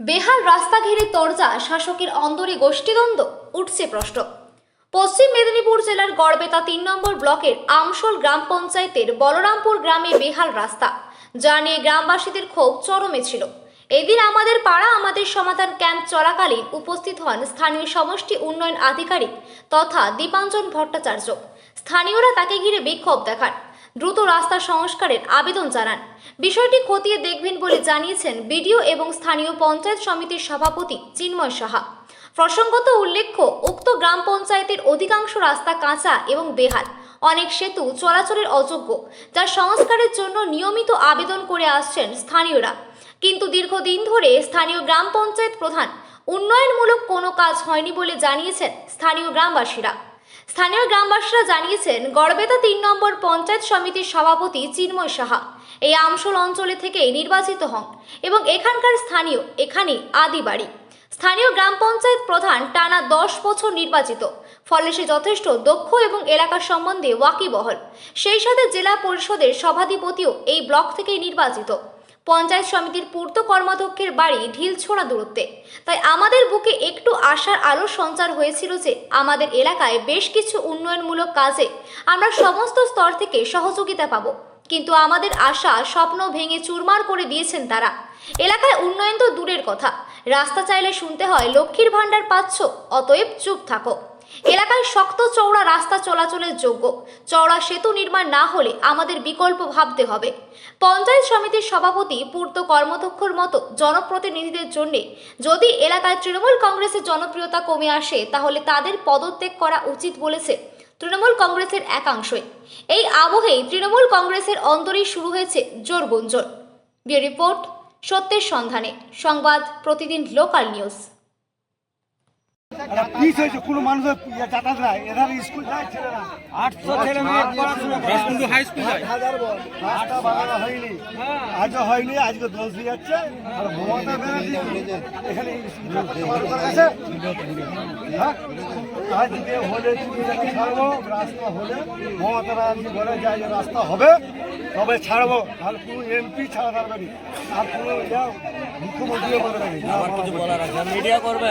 বেহাল রাস্তা ঘিরে তরজা শাসকের অন্দরে গোষ্ঠীদ্বন্দ্ব? উঠছে প্রশ্ন। পশ্চিম মেদিনীপুর জেলার গড়বেতা তিন নম্বর ব্লকের আমশোল গ্রাম পঞ্চায়েতের বলরামপুর গ্রামে বেহাল রাস্তা, যা নিয়ে গ্রামবাসীদের ক্ষোভ চরমে ছিল। এদিন আমাদের পাড়া আমাদের সমাধান ক্যাম্প চলাকালীন উপস্থিত হন স্থানীয় সমষ্টি উন্নয়ন আধিকারিক তথা দীপাঞ্জন ভট্টাচার্য। স্থানীয়রা তাকে ঘিরে বিক্ষোভ দেখান। দ্রুত রাস্তা সংস্কারের আবেদন জানান। বিষয়টি খতিয়ে দেখবেন বলে জানিয়েছেন বিডিও এবং স্থানীয় পঞ্চায়েত সমিতির সভাপতি চিন্ময় সাহা। প্রসঙ্গত উল্লেখ্য, উক্ত গ্রাম পঞ্চায়েতের অধিকাংশ রাস্তা কাঁচা এবং বেহাল। অনেক সেতু চলাচলের অযোগ্য যার সংস্কারের জন্য নিয়মিত আবেদন করে আসছেন স্থানীয়রা। কিন্তু দীর্ঘদিন ধরে স্থানীয় গ্রাম পঞ্চায়েত প্রধান, উন্নয়নমূলক কোনো কাজ হয়নি বলে জানিয়েছেন স্থানীয় গ্রামবাসীরা। স্থানীয় গ্রামবাসীরা জানিয়েছেন, গড়বেতা তিন নম্বর পঞ্চায়েত সমিতির সভাপতি চিন্ময় সাহা এই আমসল অঞ্চলে থেকে নির্বাচিত হন এবং এখানকার স্থানীয় এখানে আদি বাড়ি। স্থানীয় গ্রাম পঞ্চায়েত প্রধান টানা দশ বছর নির্বাচিত, ফলে সে যথেষ্ট দক্ষ এবং এলাকা সম্বন্ধে ওয়াকিবহল। সেই সাথে জেলা পরিষদের সভাধিপতিও এই ব্লক থেকেই নির্বাচিত। পঞ্চায়েত সমিতির পূর্ত কর্মাধ্যক্ষের বাড়ি ঢিল ঢিলছোড়া দূরত্বে। তাই আমাদের বুকে একটু আশার আলোর সঞ্চার হয়েছিল যে আমাদের এলাকায় বেশ কিছু উন্নয়নমূলক কাজে আমরা সমস্ত স্তর থেকে সহযোগিতা পাব। কিন্তু আমাদের আশা স্বপ্ন ভেঙে চুরমার করে দিয়েছেন তারা। এলাকায় উন্নয়ন তো দূরের কথা। রাস্তা চাইলে শুনতে হয় লক্ষ্মীর ভাণ্ডার পাচ্ছ, অতএব চুপ থাকো। এলাকায় শক্ত চওড়া রাস্তা চলাচলের যোগ্য। চওড়া সেতু নির্মাণ না হলে আমাদের বিকল্প ভাবতে হবে। পঞ্চায়েত সমিতির সভাপতি, পূর্ত কর্মদক্ষর মতো জনপ্রতিনিধিদের জন্য যদি এলাকায় তৃণমূল কংগ্রেসের জনপ্রিয়তা কমে আসে, তাহলে তাদের পদত্যাগ করা উচিত বলেছে তৃণমূল কংগ্রেসের একাংশই। এই আবহেই তৃণমূল কংগ্রেসের অন্তরেই শুরু হয়েছে জোর গুঞ্জন। রিপোর্ট সত্যের সন্ধানে। সংবাদ প্রতিদিন লোকাল নিউজ। পিস হয়েছে কোনো মানুষের ইয়ে যাতায়াত নাই। এধার স্কুল যায় ছেলেরা আটশো ছেলে মেয়ে হাই স্কুল যায়। হাজার বল। রাস্তা হয়নি। আজও হয়নি আজকে দোষ দিয়ে যাচ্ছে আর মমতা ব্যানার্জি এখানে হ্যাঁ? আজকে হলে তুমি যখন ছাড়বো রাস্তা হলে মমতা ব্যানার্জি বলে যায় যে রাস্তা হবে তবে ছাড়বো। আর কোনো এমপি ছাড়া পারবে না আর কোনো মুখ্যমন্ত্রীও না মিডিয়া করবে।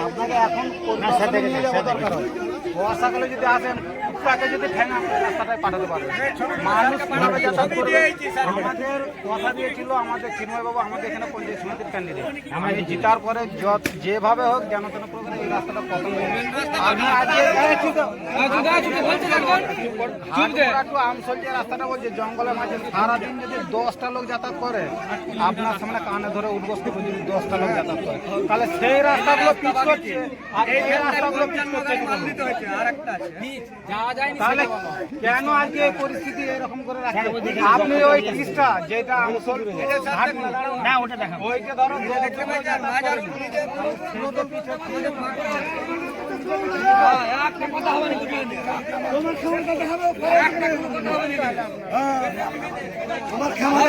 আপনাকে এখন পরিকল্পনা নিয়ে যাওয়া দরকার হয়। বর্ষাকালে যদি আসেন তাকে যদি ঠেঙা রাস্তাটায় পাঠাতে পারবে। মানুষ আমাদের কথা দিয়েছিল আমাদের চিন্ময় বাবু আমাদের এখানে পঞ্চায়েত সমিতির ক্যান্ডিডেট আমি জিতার পরে যত- যেভাবে হোক যেন তেন করে এই রাস্তাটা আমি আজকে তো আমসল যে রাস্তাটা বলছে জঙ্গলের মাঝে সারাদিন যদি দশটা লোক যাতায়াত করে আপনার সামনে কানে ধরে উদ্বস্ত করে যদি দশটা লোক যাতায়াত করে। তাহলে সেই রাস্তাগুলো পিচ করছে আর এই রাস্তাগুলো পিচ করছে তাহলে কেন আজকে পরিস্থিতি এরকম করে রাখছে আপনি ওই পিচটা যেটা না ওটা দেখা ওইটা ধরো আমার খামার